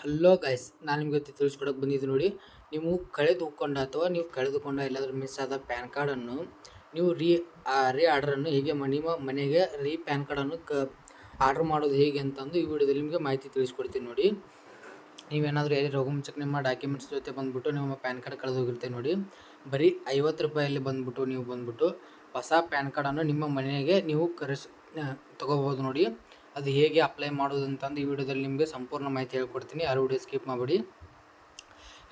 Hello guys ನಾನು ನಿಮಗೆ ತಿಳಿಸ್ಕೊಡೋಕೆ ಬಂದಿದ್ದು ನೋಡಿ, ನೀವು ಕಳೆದುಕೊಂಡ ಅಥವಾ ನೀವು ಕಳೆದುಕೊಂಡ ಎಲ್ಲಾದರೂ ಮಿಸ್ ಆದ ಪ್ಯಾನ್ ಕಾರ್ಡನ್ನು ನೀವು ರೀ ರೀ ಆರ್ಡ್ರನ್ನು ಹೇಗೆ ನಿಮ್ಮ ಮನೆಗೆ ರೀ ಪ್ಯಾನ್ ಕಾರ್ಡನ್ನು ಕ ಆರ್ಡ್ರ್ ಮಾಡೋದು ಹೇಗೆ ಅಂತಂದು ಈ ವಿಡಿಯೋದಲ್ಲಿ ನಿಮಗೆ ಮಾಹಿತಿ ತಿಳಿಸ್ಕೊಡ್ತೀನಿ ನೋಡಿ. ನೀವೇನಾದರೂ ಎಲ್ಲಿ ಮುಂಚೆ ನಿಮ್ಮ ಡಾಕ್ಯುಮೆಂಟ್ಸ್ ಜೊತೆ ಬಂದುಬಿಟ್ಟು ನಿಮ್ಮ ಪ್ಯಾನ್ ಕಾರ್ಡ್ ಕಳೆದು ಹೋಗಿರುತ್ತೆ ನೋಡಿ. ಬರೀ ಐವತ್ತು ರೂಪಾಯಲ್ಲಿ ಬಂದುಬಿಟ್ಟು ನೀವು ಬಂದುಬಿಟ್ಟು ಹೊಸ ಪ್ಯಾನ್ ಕಾರ್ಡನ್ನು ನಿಮ್ಮ ಮನೆಗೆ ನೀವು ಕರೆಸ್ ತೊಗೋಬೋದು ನೋಡಿ. ಅದು ಹೇಗೆ ಅಪ್ಲೈ ಮಾಡೋದು ಅಂತಂದು ಈ ವಿಡಿಯೋದಲ್ಲಿ ನಿಮಗೆ ಸಂಪೂರ್ಣ ಮಾಹಿತಿ ಹೇಳ್ಕೊಡ್ತೀನಿ. ಯಾರು ವಿಡಿಯೋ ಸ್ಕಿಪ್ ಮಾಡಬೇಡಿ.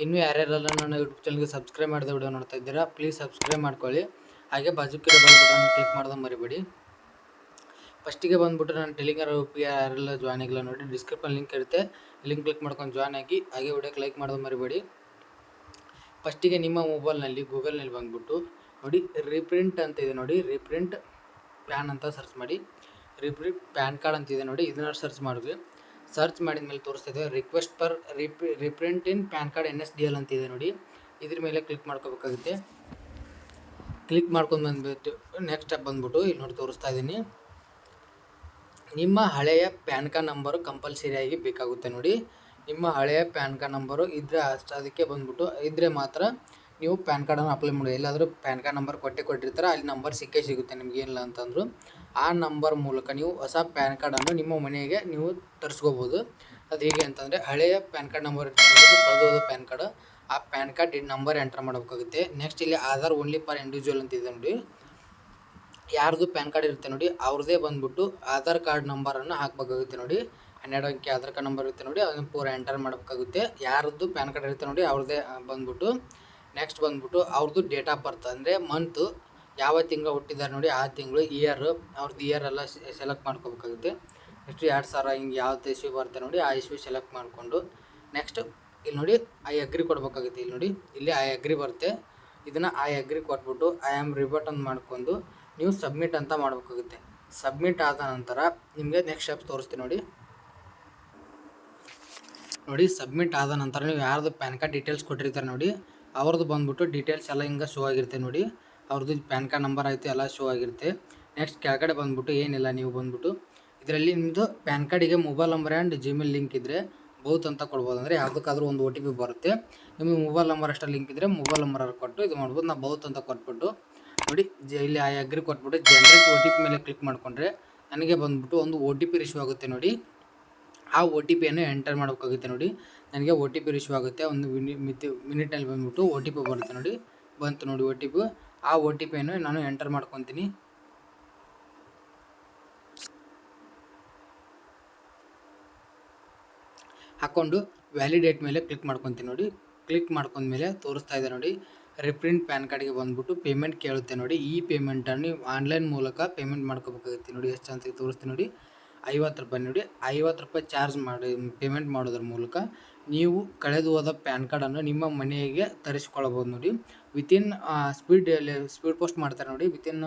ಇನ್ನೂ ಯಾರ್ಯಾರೆಲ್ಲ ನನ್ನ ಯೂಟ್ಯೂಬ್ ಚಾನಲ್ಗೆ ಸಬ್ಸ್ಕ್ರೈಬ್ ಮಾಡಿದ ವಿಡಿಯೋ ನೋಡ್ತಾ ಇದ್ದೀರಾ ಪ್ಲೀಸ್ ಸಬ್ಸ್ಕ್ರೈಬ್ ಮಾಡ್ಕೊಳ್ಳಿ. ಹಾಗೆ ಬಾಜುಕಿರೋ ಬೆಲ್ ಬಟನ್ ಕ್ಲಿಕ್ ಮಾಡೋದು ಮರಿಬೇಡಿ. ಫಸ್ಟಿಗೆ ಬಂದುಬಿಟ್ಟು ನಾನು ಟೆಲಿಗ್ರಾಮ್ ಆರ್ ಯಾರೆಲ್ಲ ಜಾಯ್ನ್ ಆಗಿಲ್ಲ ನೋಡಿ ಡಿಸ್ಕ್ರಿಪ್ಷನ್ ಲಿಂಕ್ ಇರುತ್ತೆ. ಲಿಂಕ್ ಕ್ಲಿಕ್ ಮಾಡ್ಕೊಂಡು ಜಾಯ್ನ್ ಆಗಿ, ಹಾಗೆ ವಿಡಿಯೋ ಲೈಕ್ ಮಾಡೋದು ಮರಿಬೇಡಿ. ಫಸ್ಟಿಗೆ ನಿಮ್ಮ ಮೊಬೈಲ್ನಲ್ಲಿ ಗೂಗಲ್ನಲ್ಲಿ ಬಂದುಬಿಟ್ಟು ನೋಡಿ ರೀಪ್ರಿಂಟ್ ಅಂತ ಇದೆ ನೋಡಿ ರೀಪ್ರಿಂಟ್ ಪ್ಯಾನ್ ಅಂತ ಸರ್ಚ್ ಮಾಡಿ. ರೀಪ್ರಿಂಟ್ ಪ್ಯಾನ್ ಕಾರ್ಡ್ ಅಂತಿದೆ ನೋಡಿ, ಇದನ್ನ ಸರ್ಚ್ ಮಾಡಿದ್ವಿ. ಸರ್ಚ್ ಮಾಡಿದ ಮೇಲೆ ತೋರಿಸ್ತಿದೆ request per ರಿಪ್ರಿ reprint in PAN card N S D L ಅಂತಿದೆ ನೋಡಿ. ಇದ್ರ ಮೇಲೆ ಕ್ಲಿಕ್ ಮಾಡ್ಕೋಬೇಕಾಗುತ್ತೆ. ಕ್ಲಿಕ್ ಮಾಡ್ಕೊಂಡು ಬಂದ್ಬಿಟ್ಟು ನೆಕ್ಸ್ಟ್ ಸ್ಟೆಪ್ ಬಂದ್ಬಿಟ್ಟು ಇಲ್ಲಿ ನೋಡಿ ತೋರಿಸ್ತಾ ಇದ್ದೀನಿ ನಿಮ್ಮ ಹಳೆಯ ಪ್ಯಾನ್ ಕಾರ್ಡ್ ನಂಬರು ಕಂಪಲ್ಸರಿಯಾಗಿ ಬೇಕಾಗುತ್ತೆ ನೋಡಿ. ನಿಮ್ಮ ಹಳೆಯ ಪ್ಯಾನ್ ಕಾರ್ಡ್ ನಂಬರು ಇದ್ರೆ ಅಷ್ಟು ಅದಕ್ಕೆ ಬಂದ್ಬಿಟ್ಟು ಇದ್ದರೆ ಮಾತ್ರ ನೀವು ಪ್ಯಾನ್ ಕಾರ್ಡನ್ನು ಅಪ್ಲೈ ಮಾಡಿ. ಎಲ್ಲಾದರೂ ಪ್ಯಾನ್ ಕಾರ್ಡ್ ನಂಬರ್ ಕೊಟ್ಟೆ ಕೊಟ್ಟಿರ್ತಾರೆ, ಅಲ್ಲಿ ನಂಬರ್ ಸಿಕ್ಕೇ ಸಿಗುತ್ತೆ, ನಿಮ್ಗೆ ಏನಿಲ್ಲ ಅಂತಂದ್ರು. ಆ ನಂಬರ್ ಮೂಲಕ ನೀವು ಹೊಸ ಪ್ಯಾನ್ ಕಾರ್ಡನ್ನು ನಿಮ್ಮ ಮನೆಗೆ ನೀವು ತರಿಸ್ಕೋಬೋದು. ಅದು ಹೇಗೆ ಅಂತಂದರೆ ಹಳೆಯ ಪ್ಯಾನ್ ಕಾರ್ಡ್ ನಂಬರ್ ಕಳೆದೋದ ಪ್ಯಾನ್ ಕಾರ್ಡ್. ಆ ಪ್ಯಾನ್ ಕಾರ್ಡ್ ನಂಬರ್ ಎಂಟರ್ ಮಾಡಬೇಕಾಗುತ್ತೆ. ನೆಕ್ಸ್ಟ್ ಇಲ್ಲಿ ಆಧಾರ್ ಓನ್ಲಿ ಫಾರ್ ಇಂಡಿವಿಜುವಲ್ ಅಂತ ಇದೆ ನೋಡಿ. ಯಾರ್ದು ಪ್ಯಾನ್ ಕಾರ್ಡ್ ಇರುತ್ತೆ ನೋಡಿ, ಅವ್ರದ್ದೇ ಬಂದ್ಬಿಟ್ಟು ಆಧಾರ್ ಕಾರ್ಡ್ ನಂಬರನ್ನು ಹಾಕಬೇಕಾಗುತ್ತೆ ನೋಡಿ. ಹನ್ನೆರಡು ಅಂಕಿ ಆಧಾರ್ ಕಾರ್ಡ್ ನಂಬರ್ ಇರುತ್ತೆ ನೋಡಿ, ಅದನ್ನು ಪೂರ ಎಂಟರ್ ಮಾಡಬೇಕಾಗುತ್ತೆ. ಯಾರದ್ದು ಪ್ಯಾನ್ ಕಾರ್ಡ್ ಇರುತ್ತೆ ನೋಡಿ ಅವ್ರದೇ ಬಂದ್ಬಿಟ್ಟು. ನೆಕ್ಸ್ಟ್ ಬಂದ್ಬಿಟ್ಟು ಅವ್ರದ್ದು ಡೇಟ್ ಆಫ್ ಬರ್ತ್ ಅಂದರೆ ಮಂತು ಯಾವ ತಿಂಗಳು ಹುಟ್ಟಿದ್ದಾರೆ ನೋಡಿ ಆ ತಿಂಗಳು ಇಯರ್ ಅವ್ರದ್ದು ಇಯರ್ ಎಲ್ಲ ಸೆಲೆಕ್ಟ್ ಮಾಡ್ಕೋಬೇಕಾಗುತ್ತೆ. ನೆಕ್ಸ್ಟ್ ಎರಡು ಸಾವಿರ ಹಿಂಗೆ ಯಾವ್ದು ಇಸ್ವಿ ಬರುತ್ತೆ ನೋಡಿ ಆ ಇಸ್ವಿ ಸೆಲೆಕ್ಟ್ ಮಾಡಿಕೊಂಡು ನೆಕ್ಸ್ಟ್ ಇಲ್ಲಿ ನೋಡಿ ಐ ಅಗ್ರಿ ಕೊಡ್ಬೇಕಾಗುತ್ತೆ. ಇಲ್ಲಿ ನೋಡಿ, ಇಲ್ಲಿ ಐ ಅಗ್ರಿ ಬರುತ್ತೆ. ಇದನ್ನು ಐ ಅಗ್ರಿ ಕೊಟ್ಬಿಟ್ಟು ಐ ಆಮ್ ರಿಬರ್ಟ್ ಅಂತ ಮಾಡ್ಕೊಂಡು ನೀವು ಸಬ್ಮಿಟ್ ಅಂತ ಮಾಡಬೇಕಾಗುತ್ತೆ. ಸಬ್ಮಿಟ್ ಆದ ನಂತರ ನಿಮಗೆ ನೆಕ್ಸ್ಟ್ ಸ್ಟೆಪ್ ತೋರಿಸ್ತೀನಿ ನೋಡಿ. ನೋಡಿ ಸಬ್ಮಿಟ್ ಆದ ನಂತರ ನೀವು ಯಾರ್ದು ಪ್ಯಾನ್ ಕಾರ್ಡ್ ಡೀಟೇಲ್ಸ್ ಕೊಟ್ಟಿರ್ತಾರೆ ನೋಡಿ ಅವ್ರದ್ದು ಬಂದ್ಬಿಟ್ಟು ಡೀಟೇಲ್ಸ್ ಎಲ್ಲ ಹಿಂಗೆ ಶೋ ಆಗಿರುತ್ತೆ ನೋಡಿ. ಅವ್ರದ್ದು ಪ್ಯಾನ್ ಕಾರ್ಡ್ ನಂಬರ್ ಐತೆ ಎಲ್ಲ ಶೋ ಆಗಿರುತ್ತೆ. ನೆಕ್ಸ್ಟ್ ಕೆಳಗಡೆ ಬಂದ್ಬಿಟ್ಟು, ಏನಿಲ್ಲ, ನೀವು ಬಂದ್ಬಿಟ್ಟು. ಇದರಲ್ಲಿ ನಿಮ್ಮದು ಪ್ಯಾನ್ ಕಾರ್ಡಿಗೆ mobile number and Gmail link ಇದ್ದರೆ ಬೌತ್ ಅಂತ ಕೊಡ್ಬೋದು. ಅಂದರೆ ಯಾವುದಕ್ಕಾದ್ರೂ ಒಂದು ಒ ಟಿ ಪಿ ಬರುತ್ತೆ. ನಿಮಗೆ ಮೊಬೈಲ್ ನಂಬರ್ ಅಷ್ಟೇ ಲಿಂಕ್ ಇದ್ದರೆ ಮೊಬೈಲ್ ನಂಬರ್ ಕೊಟ್ಟು ಇದು ಮಾಡ್ಬೋದು. ನಾವು ಬೌತ್ ಅಂತ ಕೊಟ್ಬಿಟ್ಟು, ನೋಡಿ ಇಲ್ಲಿ ಆ ಅಗ್ರಿ ಕೊಟ್ಬಿಟ್ಟು ಜನರೇಟ್ ಒ ಟಿ ಪಿ ಮೇಲೆ ಕ್ಲಿಕ್ ಮಾಡಿಕೊಂಡ್ರೆ ನನಗೆ ಬಂದ್ಬಿಟ್ಟು ಒಂದು ಒ ಟಿ ಪಿ ರಿಶ್ಯೂ ಆಗುತ್ತೆ, ನೋಡಿ. ಆ ಒ ಟಿ ಪಿಯನ್ನು ಎಂಟರ್ ಮಾಡಬೇಕಾಗುತ್ತೆ, ನೋಡಿ. ನನಗೆ ಒ ಟಿ ಪಿ ರಿಶ್ಯೂ ಆಗುತ್ತೆ. ಒಂದು ಮಿನಿ ಮಿತಿ ಮಿನಿಟಲ್ಲಿ ಬಂದ್ಬಿಟ್ಟು ಒ ಟಿ ಪಿ ಬರುತ್ತೆ, ನೋಡಿ. ಬಂತು, ನೋಡಿ ಒ ಟಿ ಪಿ ಆ ಒ ಟಿ ಪಿಯನ್ನು ನಾನು ಎಂಟರ್ ಮಾಡ್ಕೊತೀನಿ. ಹಾಕ್ಕೊಂಡು ವ್ಯಾಲಿಡೇಟ್ ಮೇಲೆ ಕ್ಲಿಕ್ ಮಾಡ್ಕೊತೀನಿ ನೋಡಿ. ಕ್ಲಿಕ್ ಮಾಡ್ಕೊಂಡ್ಮೇಲೆ ತೋರಿಸ್ತಾ ಇದೆ ನೋಡಿ. ರಿಪ್ರಿಂಟ್ ಪ್ಯಾನ್ ಕಾರ್ಡ್ಗೆ ಬಂದುಬಿಟ್ಟು ಪೇಮೆಂಟ್ ಕೇಳುತ್ತೆ ನೋಡಿ. ಈ ಪೇಮೆಂಟನ್ನು ನೀವು ಆನ್ಲೈನ್ ಮೂಲಕ ಪೇಮೆಂಟ್ ಮಾಡ್ಕೋಬೇಕಾಗುತ್ತೆ ನೋಡಿ. ಎಷ್ಟು ಅಂತ ತೋರಿಸ್ತೀನಿ ನೋಡಿ. ಐವತ್ತು ರೂಪಾಯಿ ನೋಡಿ, ಐವತ್ತು ರೂಪಾಯಿ ಚಾರ್ಜ್ ಮಾಡಿ, ಪೇಮೆಂಟ್ ಮಾಡೋದ್ರ ಮೂಲಕ ನೀವು ಕಳೆದು ಹೋದ ಪ್ಯಾನ್ ಕಾರ್ಡನ್ನು ನಿಮ್ಮ ಮನೆಗೆ ತರಿಸ್ಕೊಳ್ಬೋದು ನೋಡಿ. ವಿತಿನ್ ಸ್ಪೀಡ್ ಸ್ಪೀಡ್ ಪೋಸ್ಟ್ ಮಾಡ್ತಾರೆ ನೋಡಿ. ವಿತಿನ್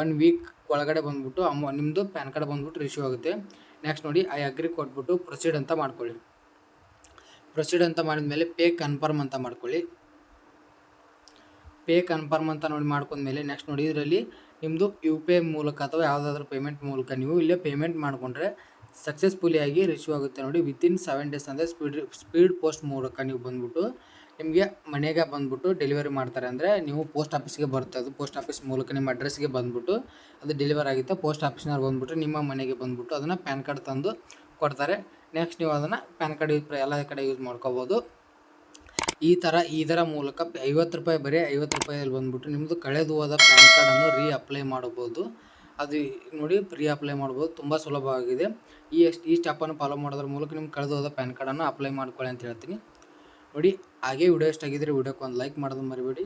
ಒನ್ ವೀಕ್ ಒಳಗಡೆ ಬಂದ್ಬಿಟ್ಟು ಅಮೌ ನಿಮ್ಮದು ಪ್ಯಾನ್ ಕಾರ್ಡ್ ಬಂದ್ಬಿಟ್ಟು ರಿಶ್ಯೂ ಆಗುತ್ತೆ. ನೆಕ್ಸ್ಟ್ ನೋಡಿ ಐ ಅಗ್ರಿ ಕೊಟ್ಬಿಟ್ಟು ಪ್ರೊಸೀಡ್ ಅಂತ ಮಾಡ್ಕೊಳ್ಳಿ. ಪ್ರೊಸೀಡ್ ಅಂತ ಮಾಡಿದ್ಮೇಲೆ ಪೇ ಕನ್ಫರ್ಮ್ ಅಂತ ಮಾಡ್ಕೊಳ್ಳಿ. ಪೇ ಕನ್ಫರ್ಮ್ ಅಂತ ನೋಡಿ ಮಾಡ್ಕೊಂಡ್ಮೇಲೆ ನೆಕ್ಸ್ಟ್ ನೋಡಿ, ಇದರಲ್ಲಿ ನಿಮ್ಮದು ಯು ಪಿ ಐ ಮೂಲಕ ಅಥವಾ ಯಾವುದಾದ್ರೂ ಪೇಮೆಂಟ್ ಮೂಲಕ ನೀವು ಇಲ್ಲೇ ಪೇಮೆಂಟ್ ಮಾಡಿಕೊಂಡ್ರೆ ಸಕ್ಸಸ್ಫುಲಿ ಆಗಿ ರಿಸೀವ್ ಆಗುತ್ತೆ ನೋಡಿ. ವಿತಿನ್ ಸೆವೆನ್ ಡೇಸ್ ಅಂದರೆ ಸ್ಪೀಡ್ ಸ್ಪೀಡ್ ಪೋಸ್ಟ್ ಮೂಲಕ ನೀವು ಬಂದ್ಬಿಟ್ಟು ನಿಮಗೆ ಮನೆಗೆ ಬಂದ್ಬಿಟ್ಟು ಡೆಲಿವರಿ ಮಾಡ್ತಾರೆ ಅಂದರೆ ನೀವು ಪೋಸ್ಟ್ ಆಫೀಸ್ಗೆ ಬರುತ್ತೆ. ಅದು ಪೋಸ್ಟ್ ಆಫೀಸ್ ಮೂಲಕ ನಿಮ್ಮ ಅಡ್ರೆಸ್ಗೆ ಬಂದ್ಬಿಟ್ಟು ಅದು ಡೆಲಿವರ್ ಆಗುತ್ತೆ. ಪೋಸ್ಟ್ ಆಫೀಸ್ನವ್ರು ಬಂದುಬಿಟ್ಟು ನಿಮ್ಮ ಮನೆಗೆ ಬಂದ್ಬಿಟ್ಟು ಅದನ್ನು ಪ್ಯಾನ್ ಕಾರ್ಡ್ ತಂದು ಕೊಡ್ತಾರೆ. ನೆಕ್ಸ್ಟ್ ನೀವು ಅದನ್ನು ಪ್ಯಾನ್ ಕಾರ್ಡ್ ಎಲ್ಲ ಕಡೆ ಯೂಸ್ ಮಾಡ್ಕೋಬೋದು. ಈ ಥರ ಇದರ ಮೂಲಕ ಐವತ್ತು ರೂಪಾಯಿ ಬರೀ ಐವತ್ತು ರೂಪಾಯಲ್ಲಿ ಬಂದ್ಬಿಟ್ಟು ನಿಮ್ಮದು ಕಳೆದು ಹೋದ ಪ್ಯಾನ್ ಕಾರ್ಡನ್ನು ರೀ ಅಪ್ಲೈ ಮಾಡ್ಬೋದು ಅದು ನೋಡಿ ರೀ ಅಪ್ಲೈ ಮಾಡ್ಬೋದು ತುಂಬ ಸುಲಭವಾಗಿದೆ ಈ ಈ ಸ್ಟೆಪ್ಪನ್ನು ಫಾಲೋ ಮಾಡೋದ್ರ ಮೂಲಕ ನಿಮ್ಮ ಕಳೆದು ಹೋದ ಪ್ಯಾನ್ ಕಾರ್ಡನ್ನು ಅಪ್ಲೈ ಮಾಡ್ಕೊಳ್ಳಿ ಅಂತ ಹೇಳ್ತೀನಿ. ನೋಡಿ, ಹಾಗೆ ವಿಡಿಯೋ ಇಷ್ಟ ಆಗಿದ್ರೆ ವಿಡಿಯೋಕ್ಕೆ ಒಂದು ಲೈಕ್ ಮಾಡೋದು ಮರಿಬೇಡಿ.